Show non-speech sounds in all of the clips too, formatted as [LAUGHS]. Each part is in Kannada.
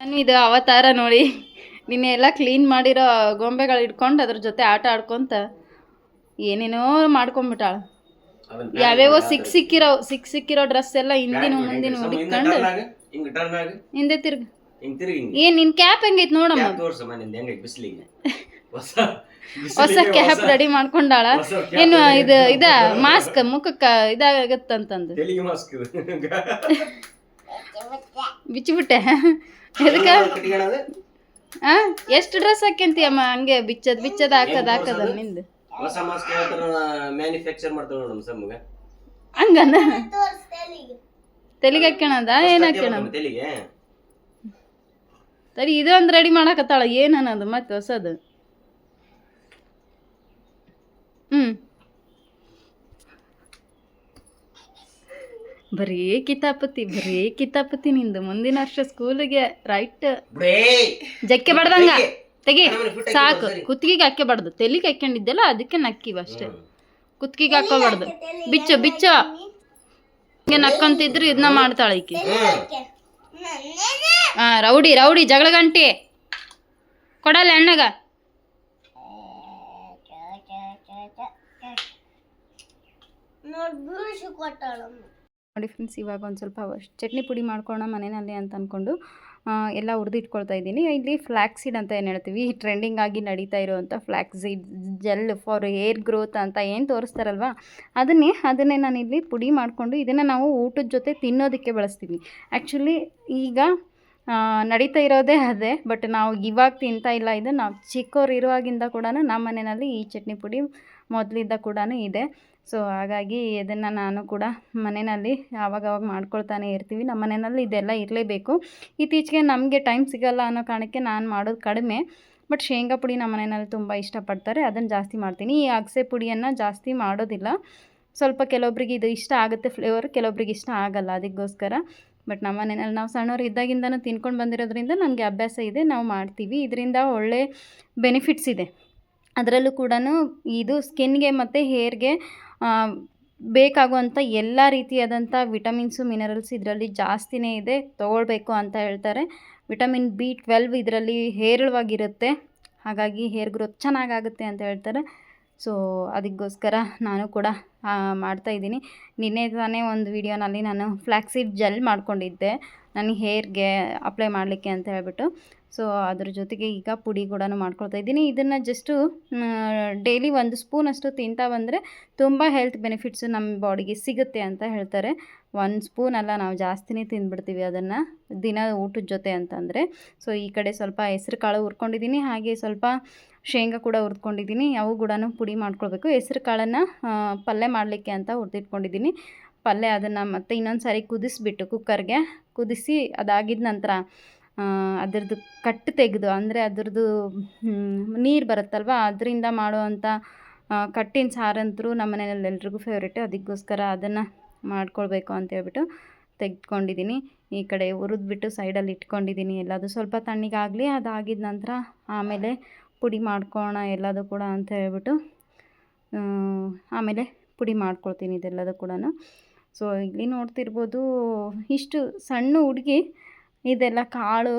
ನಾನು ಇದು ಅವತಾರ ನೋಡಿ. ನಿನ್ನೆ ಎಲ್ಲ ಕ್ಲೀನ್ ಮಾಡಿರೋ ಗೊಂಬೆಗಳು ಇಟ್ಕೊಂಡು ಅದ್ರ ಜೊತೆ ಆಟ ಆಡ್ಕೊಂತ ಏನೇನೋ ಮಾಡ್ಕೊಂಬಿಟ್ಟಾಳ. ಯಾವ್ಯಾವ ಸಿಕ್ ಸಿಕ್ಕಿರೋ ಸಿಕ್ ಸಿಕ್ಕಿರೋ ಡ್ರೆಸ್ ಎಲ್ಲ ಹಿಂದಿನ ಮುಂದಿನ ಹುಡುಕೊಂಡು ಹಿಂದೆ ತಿರುಗಿ. ಏನ್ ನಿನ್ ಕ್ಯಾಪ್ ಹೆಂಗೈತ್ ನೋಡಮ್ಮ. [LAUGHS] ಹೊಸ ಕ್ಯಾಪ್ ರೆಡಿ ಮಾಡ್ಕೊಂಡಾಳ. ಏನು ಇದು ಇದ ಮಾಸ್ಕ್ ಮುಖಕ್ಕ ಇದಾಗತ್ತಂತಂದು. ಬಿಚ್ಚಿಬಿಟ್ಟೆ. ಎದಕ್ಕ? ಆ ಎಷ್ಟು ಡ್ರೆಸ್ ಹಾಕ್ಯಂತೀಯಮ್ಮ? ಹಂಗೆ ಬಿಚ್ಚದ್ ಬಿಚ್ಚದ್ ಹಾಕದ್ ಹಾಕದ ನಿಂದು. ಹೊಸ ಮಾಸ್ಕ್ ಮ್ಯಾನುಫ್ಯಾಕ್ಚರ್ ಮಾಡ್ತಾವ ನೋಡಮ್ ಸಮ್ಮಗ. ಹಂಗನ? ತೆಲಿಗೆ ಹಾಕ್ಯಣದ ಏನ್ ಹಾಕ್ಯಣ? ತೆಲಿಗೆ? ಸರಿ ಇದು ಒಂದು ರೆಡಿ ಮಾಡಕತ್ತಾಳ. ಏನ್ ಅನ್ನೋದು ಮತ್ತೆ ಹೊಸದು ಹ್ಮ್ ಬರೀ ಕಿತಾಪತಿ ಬರೀ ಕಿತಾಪತಿ ನಿಂದು ಮುಂದಿನ ವರ್ಷ ಸ್ಕೂಲಿಗೆ ರೈಟ್ ಜಕ್ಕೆ ಬಡ್ದಂಗ. ತೆಗಿ. ಸಾಕು. ಕುತ್ತಿಗೆಗೆ ಹಾಕ್ಯಬಾರ್ದು ತೆಲಿಗೆ ಹಾಕ್ಯಂಡಿದ್ದೆಲ್ಲ ಅದಕ್ಕೆ ನಕ್ಕಿವ ಅಷ್ಟೇ. ಕುತ್ತಿಗೆಗೆ ಹಾಕೋಬಾರ್ದು ಬಿಚ್ಚು ಬಿಚ್ಚು. ಹಿಂಗೆ ನಕ್ಕಂತಿದ್ರು ಇದನ್ನ ಮಾಡ್ತಾಳೆ ಈಕಿ. ಹಾ ರೌಡಿ ರೌಡಿ ಜಗಳ ಗಂಟಿ ಕೊಡಲ್ಲ ಅಣ್ಣಗ ನೋಡಿ ಫ್ರೆಂಡ್ಸ್ ಇವಾಗ ಒಂದು ಸ್ವಲ್ಪ ಚಟ್ನಿ ಪುಡಿ ಮಾಡ್ಕೊಳ್ಳೋಣ ಮನೆಯಲ್ಲಿ ಅಂತ ಅಂದ್ಕೊಂಡು ಎಲ್ಲ ಎಲ್ಲ ಹುರಿದಿಟ್ಕೊಳ್ತಾ ಇದ್ದೀನಿ. ಇಲ್ಲಿ ಫ್ಲ್ಯಾಕ್ಸೀಡ್ ಅಂತ ಏನು ಹೇಳ್ತೀವಿ? ಟ್ರೆಂಡಿಂಗ್ ಆಗಿ ನಡೀತಾ ಇರುವಂಥ flaxseed gel for hair growth ಅಂತ ಏನು ತೋರಿಸ್ತಾರಲ್ವ? ಅದನ್ನೇ ಅದನ್ನೇ ನಾನು ಇಲ್ಲಿ ಪುಡಿ ಮಾಡಿಕೊಂಡು ಇದನ್ನು ನಾವು ಊಟದ ಜೊತೆ ತಿನ್ನೋದಕ್ಕೆ ಬಳಸ್ತೀವಿ. ಆ್ಯಕ್ಚುಲಿ ಈಗ ನಡೀತಾ ಇರೋದೇ ಅದೇ ಬಟ್ ನಾವು ಇವಾಗ ತಿಂತಾ ಇಲ್ಲ, ಇದು ನಾವು ಚಿಕ್ಕವ್ರು ಇರುವಾಗಿಂದ ಕೂಡ ನಮ್ಮ ಮನೆಯಲ್ಲಿ ಈ ಚಟ್ನಿ ಪುಡಿ ಮೊದಲಿಂದ ಕೂಡ ಇದೆ. ಸೊ ಹಾಗಾಗಿ ಇದನ್ನು ನಾನು ಕೂಡ ಮನೆಯಲ್ಲಿ ಆವಾಗವಾಗ ಮಾಡ್ಕೊಳ್ತಾನೆ ಇರ್ತೀವಿ. ನಮ್ಮ ಮನೆಯಲ್ಲಿ ಇದೆಲ್ಲ ಇರಲೇಬೇಕು. ಇತ್ತೀಚೆಗೆ ನಮಗೆ ಟೈಮ್ ಸಿಗಲ್ಲ ಅನ್ನೋ ಕಾರಣಕ್ಕೆ ನಾನು ಮಾಡೋದು ಕಡಿಮೆ. ಬಟ್ ಶೇಂಗಾ ಪುಡಿ ನಮ್ಮ ಮನೆಯಲ್ಲಿ ತುಂಬ ಇಷ್ಟಪಡ್ತಾರೆ. ಅದನ್ನು ಜಾಸ್ತಿ ಮಾಡ್ತೀನಿ. ಈ ಅಗಸೆ ಪುಡಿಯನ್ನು ಜಾಸ್ತಿ ಮಾಡೋದಿಲ್ಲ. ಸ್ವಲ್ಪ ಕೆಲವೊಬ್ರಿಗೆ ಇದು ಇಷ್ಟ ಆಗುತ್ತೆ ಫ್ಲೇವರ್ ಕೆಲವೊಬ್ರಿಗೆ ಇಷ್ಟ ಆಗಲ್ಲ ಅದಕ್ಕೋಸ್ಕರ. ಬಟ್ ನಮ್ಮ ಮನೆಯಲ್ಲಿ ನಾವು ಸಣ್ಣವ್ರು ಇದ್ದಾಗಿಂದನೂ ತಿನ್ಕೊಂಡು ಬಂದಿರೋದ್ರಿಂದ ನಮಗೆ ಅಭ್ಯಾಸ ಇದೆ. ನಾವು ಮಾಡ್ತೀವಿ. ಇದರಿಂದ ಒಳ್ಳೆ ಬೆನಿಫಿಟ್ಸ್ ಇದೆ. ಅದರಲ್ಲೂ ಕೂಡ ಇದು ಸ್ಕಿನ್ಗೆ ಮತ್ತು ಹೇರ್ಗೆ ಬೇಕಾಗುವಂಥ ಎಲ್ಲ ರೀತಿಯಾದಂಥ ವಿಟಮಿನ್ಸು, ಮಿನರಲ್ಸ್ ಇದರಲ್ಲಿ ಜಾಸ್ತಿನೇ ಇದೆ. ತೊಗೊಳ್ಬೇಕು ಅಂತ ಹೇಳ್ತಾರೆ. ವಿಟಮಿನ್ ಬಿ ಟ್ವೆಲ್ವ್ ಇದರಲ್ಲಿ ಹೇರಳವಾಗಿರುತ್ತೆ. ಹಾಗಾಗಿ ಹೇರ್ ಗ್ರೋತ್ ಚೆನ್ನಾಗಾಗುತ್ತೆ ಅಂತ ಹೇಳ್ತಾರೆ. ಸೊ, ಅದಕ್ಕೋಸ್ಕರ ನಾನು ಕೂಡ ಮಾಡ್ತಾಯಿದ್ದೀನಿ ನಿನ್ನೆ ತಾನೇ ಒಂದು ವಿಡಿಯೋನಲ್ಲಿ ನಾನು ಫ್ಲ್ಯಾಕ್ಸೀಡ್ ಜೆಲ್ ಮಾಡ್ಕೊಂಡಿದ್ದೆ. ನನಗೆ ಹೇರ್ಗೆ ಅಪ್ಲೈ ಮಾಡಲಿಕ್ಕೆ ಅಂತ ಹೇಳ್ಬಿಟ್ಟು. ಸೊ ಅದ್ರ ಜೊತೆಗೆ ಈಗ ಪುಡಿ ಕೂಡ ಮಾಡ್ಕೊಳ್ತಾ ಇದ್ದೀನಿ. ಇದನ್ನು ಜಸ್ಟು ಡೈಲಿ ಒಂದು ಸ್ಪೂನ್ ಅಷ್ಟು ತಿಂತಾ ಬಂದರೆ ತುಂಬ ಹೆಲ್ತ್ ಬೆನಿಫಿಟ್ಸು ನಮ್ಮ ಬಾಡಿಗೆ ಸಿಗುತ್ತೆ ಅಂತ ಹೇಳ್ತಾರೆ. ಒಂದು ಸ್ಪೂನ್ ಅಲ್ಲ, ನಾವು ಜಾಸ್ತಿನೇ ತಿಂದ್ಬಿಡ್ತೀವಿ ಅದನ್ನು ದಿನ ಊಟದ ಜೊತೆ ಅಂತಂದರೆ. ಸೊ ಈ ಕಡೆ ಸ್ವಲ್ಪ ಹೆಸ್ರು ಕಾಳು ಹುರ್ಕೊಂಡಿದ್ದೀನಿ, ಹಾಗೆ ಸ್ವಲ್ಪ ಶೇಂಗಾ ಕೂಡ ಹುರ್ಕೊಂಡಿದ್ದೀನಿ. ಅವು ಕೂಡ ಪುಡಿ ಮಾಡ್ಕೊಳ್ಬೇಕು. ಹೆಸ್ರು ಕಾಳನ್ನು ಪಲ್ಯ ಮಾಡಲಿಕ್ಕೆ ಅಂತ ಹುರಿದಿಟ್ಕೊಂಡಿದ್ದೀನಿ. ಪಲ್ಯ ಅದನ್ನು ಮತ್ತೆ ಇನ್ನೊಂದು ಸಾರಿ ಕುದಿಸ್ಬಿಟ್ಟು ಕುಕ್ಕರ್ಗೆ ಕುದಿಸಿ ಅದಾಗಿದ ನಂತರ ಅದರದ್ದು ಕಟ್ಟು ತೆಗೆದು, ಅಂದರೆ ಅದರದ್ದು ನೀರು ಬರುತ್ತಲ್ವ? ಅದರಿಂದ ಮಾಡುವಂಥ ಕಟ್ಟಿನ ಸಾರಂತರೂ ನಮ್ಮ ಮನೆಯಲ್ಲಿ ಎಲ್ರಿಗೂ ಫೇವ್ರೇಟು ಅದಕ್ಕೋಸ್ಕರ ಅದನ್ನು ಮಾಡ್ಕೊಳ್ಬೇಕು ಅಂತ ಹೇಳ್ಬಿಟ್ಟು ತೆಗೆದುಕೊಂಡಿದ್ದೀನಿ ಈ ಕಡೆ ಹುರಿದ್ಬಿಟ್ಟು ಸೈಡಲ್ಲಿ ಇಟ್ಕೊಂಡಿದ್ದೀನಿ ಎಲ್ಲದು ಸ್ವಲ್ಪ ತಣ್ಣಗಾಗಲಿ, ಅದಾಗಿದ ನಂತರ ಆಮೇಲೆ ಪುಡಿ ಮಾಡ್ಕೋಣ ಎಲ್ಲದು ಕೂಡ ಅಂತ ಹೇಳ್ಬಿಟ್ಟು ಆಮೇಲೆ ಪುಡಿ ಮಾಡ್ಕೊಳ್ತೀನಿ ಇದೆಲ್ಲದು ಕೂಡ ಸೊ ಇಲ್ಲಿ ನೋಡ್ತಿರ್ಬೋದು, ಇಷ್ಟು ಸಣ್ಣ ಹುಡುಗಿ ಇದೆಲ್ಲ ಕಾಳು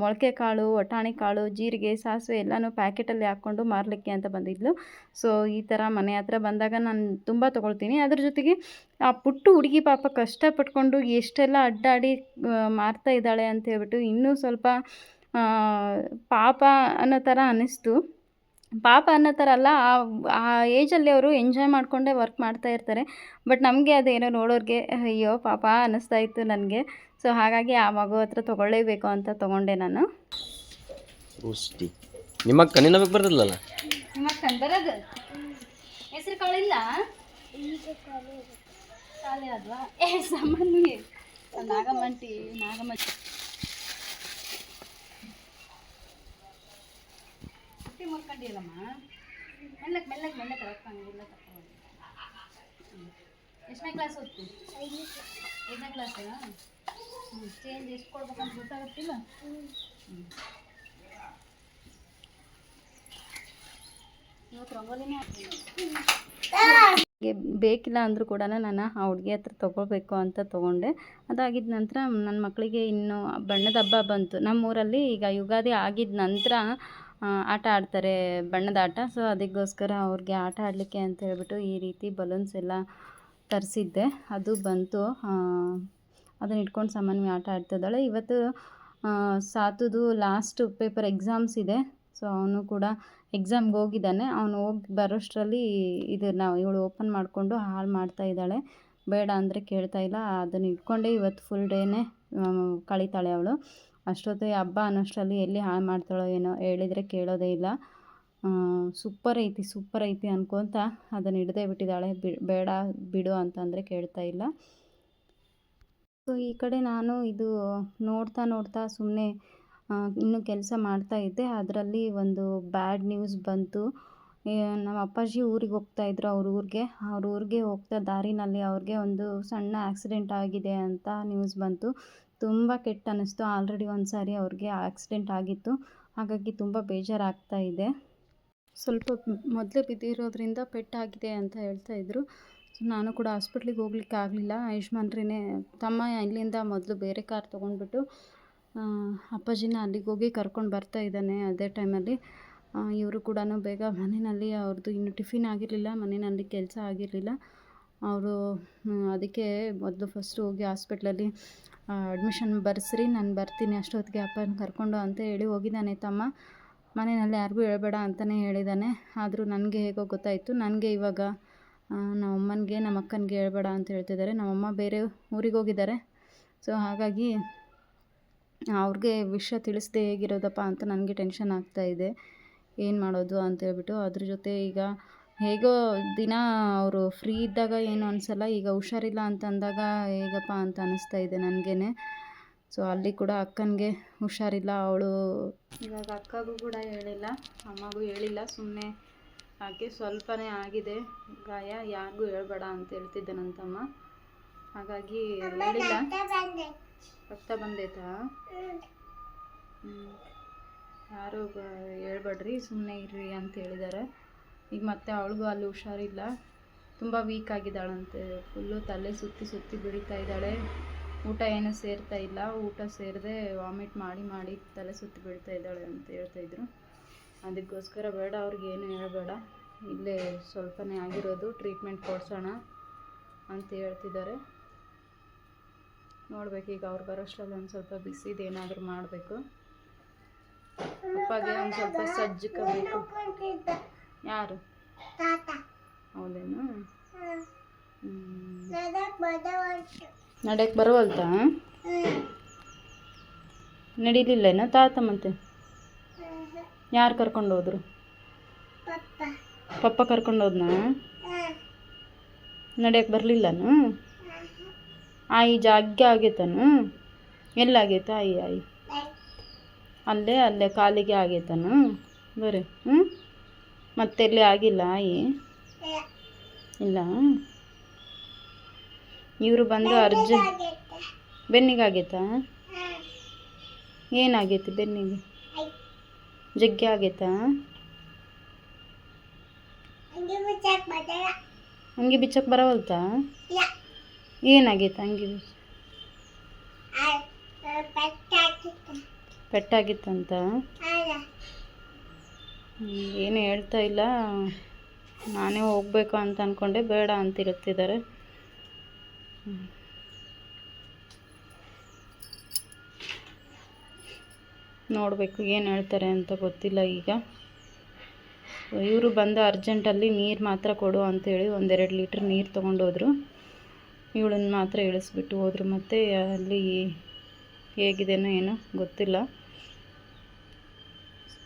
ಮೊಳಕೆ ಕಾಳು ವಟಾಣಿ ಕಾಳು, ಜೀರಿಗೆ, ಸಾಸಿವೆ ಎಲ್ಲನೂ ಪ್ಯಾಕೆಟಲ್ಲಿ ಹಾಕ್ಕೊಂಡು ಮಾರಲಿಕ್ಕೆ ಅಂತ ಬಂದಿದ್ಲು. ಸೊ ಈ ಥರ ಮನೆ ಹತ್ರ ಬಂದಾಗ ನಾನು ತುಂಬ ತೊಗೊಳ್ತೀನಿ. ಅದ್ರ ಜೊತೆಗೆ ಆ ಪುಟ್ಟು ಹುಡುಗಿ ಪಾಪ ಕಷ್ಟಪಟ್ಕೊಂಡು ಎಷ್ಟೆಲ್ಲ ಅಡ್ಡಾಡಿ ಮಾರ್ತಾ ಇದ್ದಾಳೆ ಅಂತ ಹೇಳ್ಬಿಟ್ಟು ಇನ್ನೂ ಸ್ವಲ್ಪ ಪಾಪ ಅನ್ನೋ ಥರ ಅನ್ನಿಸ್ತು ಪಾಪ ಅನ್ನೋ ಥರ ಅಲ್ಲ ಆ ಆ ಏಜಲ್ಲಿ ಅವರು ಎಂಜಾಯ್ ಮಾಡಿಕೊಂಡೇ ವರ್ಕ್ ಮಾಡ್ತಾ ಇರ್ತಾರೆ. ಬಟ್ ನಮಗೆ ಅದೇನೋ ನೋಡೋರಿಗೆ ಅಯ್ಯೋ ಪಾಪ ಅನ್ನಿಸ್ತಾ ಇತ್ತು ನನಗೆ. ಸೊ ಹಾಗಾಗಿ ಆ ಮಗು ಹತ್ರ ತೊಗೊಳ್ಳೇಬೇಕು ಅಂತ ತೊಗೊಂಡೆ ನಾನು. ನಿಮ್ಮ ಕಣ್ಣಿನ ಬೇಕು ಬರ್ತದಲ್ಲ ನಿಮ್ಮ ಬರೋದು? ಹೆಸರು ಕಾಳಿಲ್ಲ ಖಾಲಿ ಅದ್ವಾ ಏ ಸಾಮಾನ್ಯ. ನಾಗಮಂಟಿ ನಾಗಮಂಟಿ. ಹುಟ್ಟಿ ಮುರ್ಕೊಂಡಿಲ್ಲಮ್ಮ ಮೆಲ್ಲಕ್ಕೆ ಮೆಲ್ಲಕ್ಕೆ ಮೆಲ್ಲಕ್ಕೆ ರೊಕ್ಕಂಗಿಲ್ಲ ತಗೊಂಡು ಎಷ್ಟನೇ ಕ್ಲಾಸ್ ಓದ್ತಿ? ಐದನೇ ಕ್ಲಾಸ್ ಚೇಂಜ್ ಎಷ್ಟು ಕೊಡ್ಬೇಕಂತ ಗೊತ್ತಾಗುತ್ತಿಲ್ಲ? ರಂಗೋಲಿನೇ ಬೇಕಿಲ್ಲ ಅಂದರೂ ಕೂಡ ನಾನು ಆ ಹುಡುಗಿ ಹತ್ರ ತೊಗೋಬೇಕು ಅಂತ ತೊಗೊಂಡೆ. ಅದಾಗಿದ್ದ ನಂತರ ನನ್ನ ಮಕ್ಕಳಿಗೆ ಇನ್ನು ಬಣ್ಣದ ಹಬ್ಬ ಬಂತು. ನಮ್ಮೂರಲ್ಲಿ ಈಗ ಯುಗಾದಿ ಆಗಿದ ನಂತರ ಆಟ ಆಡ್ತಾರೆ ಬಣ್ಣದ ಆಟ. ಸೊ ಅದಕ್ಕೋಸ್ಕರ ಅವ್ರಿಗೆ ಆಟ ಆಡಲಿಕ್ಕೆ ಅಂತ ಹೇಳಿಬಿಟ್ಟು ಈ ರೀತಿ ಬಲೂನ್ಸ್ ಎಲ್ಲ ತರಿಸಿದ್ದೆ. ಅದು ಬಂತು. ಅದನ್ನ ಇಟ್ಕೊಂಡು ಸಾಮಾನ್ಯ ಆಟ ಆಡ್ತಿದ್ದಾಳೆ ಇವತ್ತು ಸಾತುದು ಲಾಸ್ಟ್ ಪೇಪರ್ ಎಕ್ಸಾಮ್ಸ್ ಇದೆ. ಸೊ ಅವನು ಕೂಡ ಎಕ್ಸಾಮ್ಗೆ ಹೋಗಿದ್ದಾನೆ. ಅವನು ಹೋಗಿ ಬರೋಷ್ಟರಲ್ಲಿ ಇದನ್ನು ಇವಳು ಓಪನ್ ಮಾಡಿಕೊಂಡು ಹಾಳು ಮಾಡ್ತಾ ಇದ್ದಾಳೆ. ಬೇಡ ಅಂದರೆ ಕೇಳ್ತಾ ಇಲ್ಲ. ಅದನ್ನು ಇಟ್ಕೊಂಡೇ. ಇವತ್ತು ಫುಲ್ ಡೇನೇ ಕಳೀತಾಳೆ ಅವಳು. ಅಷ್ಟೊತ್ತಿಗೆ ಹಬ್ಬ ಅನ್ನೋಷ್ಟರಲ್ಲಿ ಎಲ್ಲಿ ಹಾಳು ಮಾಡ್ತಾಳೋ ಏನೋ ಹೇಳಿದರೆ ಕೇಳೋದೇ ಇಲ್ಲ. ಸೂಪರ್ ಐತಿ ಸೂಪರ್ ಐತಿ ಅನ್ಕೊತ ಅದನ್ನು ಹಿಡ್ದೇ ಬಿಟ್ಟಿದ್ದಾಳೆ. ಬೇಡ ಬಿಡು ಅಂತಂದರೆ ಕೇಳ್ತಾ ಇಲ್ಲ. ಸೊ, ಈ ಕಡೆ ನಾನು ಇದು ನೋಡ್ತಾ ನೋಡ್ತಾ ಸುಮ್ಮನೆ ಇನ್ನೂ ಕೆಲಸ ಮಾಡ್ತಾ ಇದ್ದೆ. ಅದರಲ್ಲಿ ಒಂದು ಬ್ಯಾಡ್ ನ್ಯೂಸ್ ಬಂತು. ನಮ್ಮ ಅಪ್ಪಾಜಿ ಊರಿಗೆ ಹೋಗ್ತಾ ಇದ್ರು ಅವ್ರ ಊರಿಗೆ. ಅವ್ರ ಊರಿಗೆ ಹೋಗ್ತಾ ದಾರಿನಲ್ಲಿ ಅವ್ರಿಗೆ ಒಂದು ಸಣ್ಣ ಆಕ್ಸಿಡೆಂಟ್ ಆಗಿದೆ ಅಂತ ನ್ಯೂಸ್ ಬಂತು. ತುಂಬ ಕೆಟ್ಟ ಅನ್ನಿಸ್ತು ಆಲ್ರೆಡಿ ಒಂದು ಸಾರಿ ಅವ್ರಿಗೆ ಆಕ್ಸಿಡೆಂಟ್ ಆಗಿತ್ತು. ಹಾಗಾಗಿ ತುಂಬ ಬೇಜಾರಾಗ್ತಾ ಇದೆ. ಸ್ವಲ್ಪ ಮೊದಲೇ ಬಿದ್ದಿರೋದ್ರಿಂದ ಪೆಟ್ಟಾಗಿದೆ ಅಂತ ಹೇಳ್ತಾ ಇದ್ರು. ಸೊ, ನಾನು ಕೂಡ ಹಾಸ್ಪಿಟ್ಲಿಗೆ ಹೋಗ್ಲಿಕ್ಕೆ ಆಗಲಿಲ್ಲ. ಆಯುಷ್ಮಾನ್ರೇ ತಮ್ಮ ಇಲ್ಲಿಂದ ಮೊದಲು ಬೇರೆ ಕಾರ್ ತೊಗೊಂಡ್ಬಿಟ್ಟು ಅಪ್ಪಾಜಿನ ಅಲ್ಲಿಗೆ ಹೋಗಿ ಕರ್ಕೊಂಡು ಬರ್ತಾ ಇದ್ದಾನೆ ಅದೇ ಟೈಮಲ್ಲಿ. ಇವರು ಕೂಡ ಬೇಗ ಮನೆಯಲ್ಲಿ ಅವ್ರದ್ದು ಇನ್ನೂ ಟಿಫಿನ್ ಆಗಿರಲಿಲ್ಲ, ಮನೆಯಲ್ಲಿ ಕೆಲಸ ಆಗಿರಲಿಲ್ಲ. ಅವರು ಅದಕ್ಕೆ ಮೊದಲು ಫಸ್ಟು ಹೋಗಿ ಹಾಸ್ಪಿಟ್ಲಲ್ಲಿ ಅಡ್ಮಿಷನ್ ಬರೆಸ್ರಿ, ನಾನು ಬರ್ತೀನಿ, ಅಷ್ಟೊತ್ತಿಗೆ ಅಪ್ಪನ ಕರ್ಕೊಂಡು ಅಂತ ಹೇಳಿ ಹೋಗಿದ್ದಾನೆ ತಮ್ಮ. ಮನೆಯಲ್ಲಿ ಯಾರಿಗೂ ಹೇಳ್ಬೇಡ ಅಂತಲೇ ಹೇಳಿದ್ದಾನೆ ಆದರೂ ನನಗೆ ಹೇಗೋ ಗೊತ್ತಾಯಿತು. ನನಗೆ ಇವಾಗ ನಮ್ಮ ಅಮ್ಮನಿಗೆ ನಮ್ಮ ಅಕ್ಕನಿಗೆ ಹೇಳ್ಬೇಡ ಅಂತ ಹೇಳ್ತಿದ್ದಾರೆ. ನಮ್ಮಮ್ಮ ಬೇರೆ ಊರಿಗೆ ಹೋಗಿದ್ದಾರೆ. ಸೊ ಹಾಗಾಗಿ ಅವ್ರಿಗೆ ವಿಷಯ ತಿಳಿಸ್ದೆ ಹೇಗಿರೋದಪ್ಪ ಅಂತ ನನಗೆ ಟೆನ್ಷನ್ ಆಗ್ತಾ ಇದೆ. ಏನು ಮಾಡೋದು ಅಂತ ಹೇಳ್ಬಿಟ್ಟು ಅದ್ರ ಜೊತೆ ಈಗ ಹೇಗೋ ದಿನ ಅವರು ಫ್ರೀ ಇದ್ದಾಗ ಏನು ಅನಿಸಲ್ಲ, ಈಗ ಹುಷಾರಿಲ್ಲ ಅಂತ ಅಂದಾಗ ಹೇಗಪ್ಪ ಅಂತ ಅನ್ನಿಸ್ತಾ ಇದೆ ನನಗೇ ಸೊ ಅಲ್ಲಿ ಕೂಡ ಅಕ್ಕನಿಗೆ ಹುಷಾರಿಲ್ಲ, ಅವಳು ಇವಾಗ ಅಕ್ಕಗೂ ಕೂಡ ಹೇಳಿಲ್ಲ, ಅಮ್ಮಗೂ ಹೇಳಿಲ್ಲ ಸುಮ್ಮನೆ ಹಾಗೆ ಸ್ವಲ್ಪನೇ ಆಗಿದೆ. ಗಾಯ ಯಾರಿಗೂ ಹೇಳ್ಬೇಡ ಅಂತ ಹೇಳ್ತಿದ್ದೆ ನನ್ನ ತಮ್ಮ ಹಾಗಾಗಿ ಹೇಳಿಲ್ಲ. ರಕ್ತ ಬಂದೈತಾ? ಯಾರು ಹೇಳ್ಬೇಡ್ರಿ ಸುಮ್ಮನೆ ಇರ್ರಿ ಅಂತ ಹೇಳಿದ್ದಾರೆ. ಈಗ ಮತ್ತೆ ಅವಳಿಗೂ ಅಲ್ಲಿ ಹುಷಾರಿಲ್ಲ. ತುಂಬ ವೀಕ್ ಆಗಿದ್ದಾಳಂತೆ. ಫುಲ್ಲು ತಲೆ ಸುತ್ತಿ ಸುತ್ತಿ ಬಿಡಿತಾ ಇದ್ದಾಳೆ. ಊಟ ಏನೂ ಸೇರ್ತಾ ಇಲ್ಲ. ಊಟ ಸೇರದೆ ವಾಮಿಟ್ ಮಾಡಿ ಮಾಡಿ ತಲೆ ಸುತ್ತಿ ಬೀಳ್ತಾ ಇದ್ದಾಳೆ ಅಂತ ಹೇಳ್ತಾಯಿದ್ರು ಅದಕ್ಕೋಸ್ಕರ ಬೇಡ, ಅವ್ರಿಗೆ ಏನು ಹೇಳಬೇಡ. ಇಲ್ಲೇ ಸ್ವಲ್ಪನೇ ಆಗಿರೋದು ಟ್ರೀಟ್ಮೆಂಟ್ ಕೊಡ್ಸೋಣ ಅಂತ ಹೇಳ್ತಿದ್ದಾರೆ. ನೋಡ್ಬೇಕು, ಈಗ ಅವ್ರು ಬರೋಷ್ಟರಲ್ಲಿ ಒಂದು ಸ್ವಲ್ಪ ಬಿಸಿದು ಏನಾದರೂ ಮಾಡಬೇಕು. ಅಪ್ಪಗೆ ಒಂದು ಸ್ವಲ್ಪ ಸಜ್ಜಕಬೇಕು ಯಾರು? ಹೌದೇನು? ನಡೆಯಕ್ಕೆ ಬರವಲ್ತಾ. ನಡೀಲಿಲ್ಲೇನೋ ತಾತ ಮತ್ತೆ? ಯಾರು ಕರ್ಕೊಂಡು ಹೋದ್ರು? ಪಪ್ಪ. ಕರ್ಕೊಂಡು ಹೋದ್ನಾ? ನಡೆಯಕ್ಕೆ ಬರಲಿಲ್ಲನು? ಆಯಿ ಜಾಗ್ಯ ಆಗೈತನು? ಎಲ್ಲಾಗೈತೆ ಆಯಿ ಆಯಿ? ಅಲ್ಲೇ ಅಲ್ಲೇ ಕಾಲಿಗೆ ಆಗೈತನು? ಬರ್ರಿ ಹ್ಞೂ ಮತ್ತೆಲ್ಲಿ ಆಗಿಲ್ಲ ಆಯಿ? ಇಲ್ಲ? ಇವರು ಬಂದು ಅರ್ಜು ಬೆನ್ನಿಗೆ ಆಗೈತಾ ಏನಾಗೈತಿ ಬೆನ್ನಿಗೆ? ಜಗ್ಗಿ ಆಗೈತಾ? ಹಂಗೆ ಬಿಚ್ಚಕ್ಕೆ ಬರವಲ್ತಾ? ಏನಾಗೈತೆ ಹಂಗೆ ಬಿಚ್ಚ? ಪೆಟ್ಟಾಗಿತ್ತಂತ ಏನು ಹೇಳ್ತಾ ಇಲ್ಲ. ನಾನೇ ಹೋಗ್ಬೇಕು ಅಂತ ಅಂದ್ಕೊಂಡೆ ಬೇಡ ಅಂತ ಇರುತ್ತಿದ್ದಾರೆ. ನೋಡಬೇಕು ಏನು ಹೇಳ್ತಾರೆ ಅಂತ ಗೊತ್ತಿಲ್ಲ ಈಗ. ಇವರು ಬಂದು ಅರ್ಜೆಂಟಲ್ಲಿ ನೀರು ಮಾತ್ರ ಕೊಡು ಅಂತೇಳಿ ಒಂದೆರಡು ಲೀಟ್ರ್ ನೀರು ತೊಗೊಂಡೋದ್ರು. ಇವಳನ್ನ ಮಾತ್ರ ಇಳಿಸ್ಬಿಟ್ಟು ಹೋದರು. ಮತ್ತು ಅಲ್ಲಿ ಹೇಗಿದೆನೋ ಏನೋ ಗೊತ್ತಿಲ್ಲ.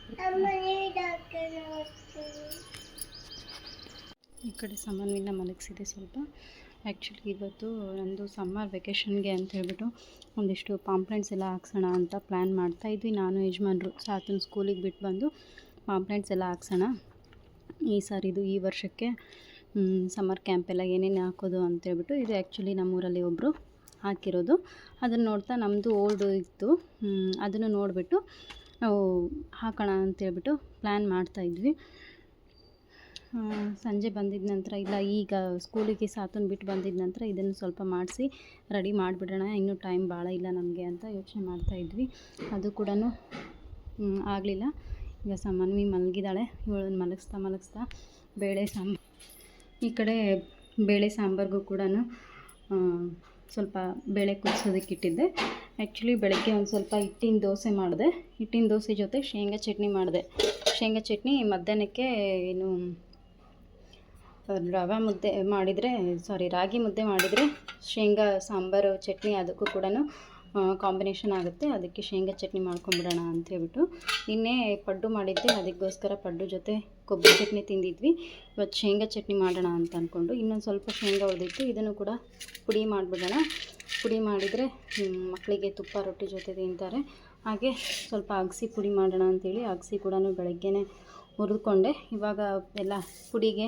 ಈ ಕಡೆ ಸಾಮಾನ್ಯನ ಮಲಗಿಸಿದೆ ಸ್ವಲ್ಪ. ಆ್ಯಕ್ಚುಲಿ ಇವತ್ತು ನಂದು ಸಮ್ಮರ್ ವೆಕೇಷನ್ಗೆ ಅಂತ ಹೇಳ್ಬಿಟ್ಟು ಒಂದಿಷ್ಟು ಪಾಂಪ್ಲೆಂಟ್ಸ್ ಎಲ್ಲ ಹಾಕ್ಸೋಣ ಅಂತ ಪ್ಲ್ಯಾನ್ ಮಾಡ್ತಾ ಇದ್ವಿ. ನಾನು ಯಜಮಾನ್ರು ಸಾತನ ಸ್ಕೂಲಿಗೆ ಬಿಟ್ಟು ಬಂದು ಪಾಂಪ್ಲೆಂಟ್ಸ್ ಎಲ್ಲ ಹಾಕ್ಸೋಣ. ಈ ಸಾರಿದು ಈ ವರ್ಷಕ್ಕೆ ಸಮ್ಮರ್ ಕ್ಯಾಂಪೆಲ್ಲ ಏನೇನು ಹಾಕೋದು ಅಂತೇಳ್ಬಿಟ್ಟು ಇದು ಆ್ಯಕ್ಚುಲಿ ನಮ್ಮೂರಲ್ಲಿ ಒಬ್ಬರು ಹಾಕಿರೋದು. ಅದನ್ನು ನೋಡ್ತಾ ನಮ್ಮದು ಓಲ್ಡು ಇತ್ತು. ಅದನ್ನು ನೋಡಿಬಿಟ್ಟು ನಾವು ಹಾಕೋಣ ಅಂತೇಳ್ಬಿಟ್ಟು ಪ್ಲ್ಯಾನ್ ಮಾಡ್ತಾಯಿದ್ವಿ ಸಂಜೆ ಬಂದಿದ ನಂತರ ಇಲ್ಲ, ಈಗ ಸ್ಕೂಲಿಗೆ ಸಾತನ್ ಬಿಟ್ಟು ಬಂದಿದ್ದ ನಂತರ ಇದನ್ನು ಸ್ವಲ್ಪ ಮಾಡಿಸಿ ರೆಡಿ ಮಾಡಿಬಿಡೋಣ, ಇನ್ನೂ ಟೈಮ್ ಭಾಳ ಇಲ್ಲ ನಮಗೆ ಅಂತ ಯೋಚನೆ ಮಾಡ್ತಾ ಇದ್ವಿ. ಅದು ಕೂಡ ಆಗಲಿಲ್ಲ. ಈಗ ಸಾಮಾನ್ವಿ ಮಲಗಿದ್ದಾಳೆ ಇವಳನ್ನು ಮಲಗಿಸ್ತಾ ಮಲಗಿಸ್ತಾ ಬೇಳೆ ಸಾಂಬ ಈ ಕಡೆ ಬೇಳೆ ಸಾಂಬಾರಿಗೂ ಕೂಡ ಸ್ವಲ್ಪ ಬೇಳೆ ಕುದಿಸೋದಕ್ಕೆ ಇಟ್ಟಿದ್ದೆ. ಆ್ಯಕ್ಚುಲಿ ಬೆಳಗ್ಗೆ ಒಂದು ಸ್ವಲ್ಪ ಹಿಟ್ಟಿನ ದೋಸೆ ಮಾಡಿದೆ. ಹಿಟ್ಟಿನ ದೋಸೆ ಜೊತೆ ಶೇಂಗಾ ಚಟ್ನಿ ಮಾಡಿದೆ. ಶೇಂಗಾ ಚಟ್ನಿ ಮಧ್ಯಾಹ್ನಕ್ಕೆ ಏನು, ರವೆ ಮುದ್ದೆ ಮಾಡಿದರೆ ಸಾರಿ ರಾಗಿ ಮುದ್ದೆ ಮಾಡಿದರೆ ಶೇಂಗಾ, ಸಾಂಬಾರು, ಚಟ್ನಿ ಅದಕ್ಕೂ ಕೂಡ ಕಾಂಬಿನೇಷನ್ ಆಗುತ್ತೆ. ಅದಕ್ಕೆ ಶೇಂಗಾ ಚಟ್ನಿ ಮಾಡ್ಕೊಂಬಿಡೋಣ ಅಂತ ಹೇಳ್ಬಿಟ್ಟು. ನಿನ್ನೆ ಪಡ್ಡು ಮಾಡಿದ್ದೆ. ಅದಕ್ಕೋಸ್ಕರ ಪಡ್ಡು ಜೊತೆ ಕೊಬ್ಬರಿ ಚಟ್ನಿ ತಿಂದಿದ್ವಿ. ಇವತ್ತು ಶೇಂಗಾ ಚಟ್ನಿ ಮಾಡೋಣ ಅಂತ ಅಂದ್ಕೊಂಡು ಇನ್ನೊಂದು ಸ್ವಲ್ಪ ಶೇಂಗಾ ಉಳಿದಿತ್ತು ಇದನ್ನು ಕೂಡ ಪುಡಿ ಮಾಡಿಬಿಡೋಣ. ಪುಡಿ ಮಾಡಿದರೆ ಮಕ್ಕಳಿಗೆ ತುಪ್ಪ, ರೊಟ್ಟಿ ಜೊತೆ ತಿಂತಾರೆ. ಹಾಗೆ ಸ್ವಲ್ಪ ಅಗಸಿ ಪುಡಿ ಮಾಡೋಣ ಅಂತೇಳಿ ಅಗಸಿ ಕೂಡ ಬೆಳಗ್ಗೆನೇ ಹುರಿದುಕೊಂಡೆ. ಇವಾಗ ಎಲ್ಲ ಪುಡಿಗೆ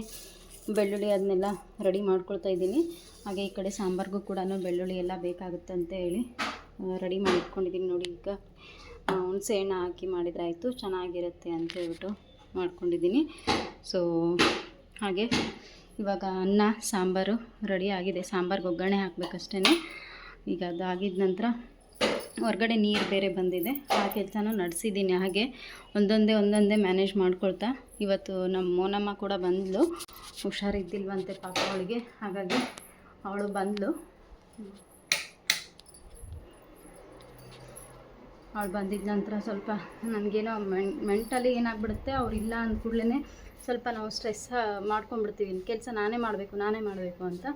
ಬೆಳ್ಳುಳ್ಳಿ ಅದನ್ನೆಲ್ಲ ರೆಡಿ ಮಾಡ್ಕೊಳ್ತಾ ಇದ್ದೀನಿ. ಹಾಗೆ ಈ ಕಡೆ ಸಾಂಬಾರ್ಗೂ ಕೂಡ ಬೆಳ್ಳುಳ್ಳಿ ಎಲ್ಲ ಬೇಕಾಗುತ್ತೆ ಅಂತ ಹೇಳಿ ರೆಡಿ ಮಾಡಿ ಇಟ್ಕೊಂಡಿದ್ದೀನಿ ನೋಡಿ ಈಗ. ಹುಣಸೆ ಹಣ್ಣು ಹಾಕಿ ಮಾಡಿದರೆ ಆಯಿತು, ಚೆನ್ನಾಗಿರುತ್ತೆ ಅಂತ ಹೇಳ್ಬಿಟ್ಟು ಮಾಡ್ಕೊಂಡಿದ್ದೀನಿ. ಸೊ ಹಾಗೆ ಇವಾಗ ಅನ್ನ, ಸಾಂಬಾರು ರೆಡಿ ಆಗಿದೆ. ಸಾಂಬಾರ್ಗೆ ಒಗ್ಗರಣೆ ಹಾಕಬೇಕಷ್ಟೇ ಈಗ ಅದಾಗಿದ ನಂತರ ಹೊರಗಡೆ ನೀರು ಬೇರೆ ಬಂದಿದೆ. ಆ ಕೆಲಸನೂ ನಡೆಸಿದ್ದೀನಿ. ಹಾಗೆ ಒಂದೊಂದೇ ಒಂದೊಂದೇ ಮ್ಯಾನೇಜ್ ಮಾಡ್ಕೊಳ್ತಾ ಇವತ್ತು ನಮ್ಮ ಮೋನಮ್ಮ ಕೂಡ ಬಂದಳು ಹುಷಾರಿದ್ದಿಲ್ವಂತೆ ಪಾಪ ಅವಳಿಗೆ. ಹಾಗಾಗಿ ಅವಳು ಬಂದಳು ಅವಳು ಬಂದಿದ್ದ ನಂತರ ಸ್ವಲ್ಪ ನನಗೇನೋ ಮೆಂಟಲಿ ಏನಾಗ್ಬಿಡುತ್ತೆ, ಅವ್ರು ಇಲ್ಲ ಅಂದ ಕೂಡಲೇ ಸ್ವಲ್ಪ ನಾವು ಸ್ಟ್ರೆಸ್ ಮಾಡ್ಕೊಂಡ್ಬಿಡ್ತೀವಿ. ಕೆಲಸ ನಾನೇ ಮಾಡಬೇಕು ನಾನೇ ಮಾಡಬೇಕು ಅಂತ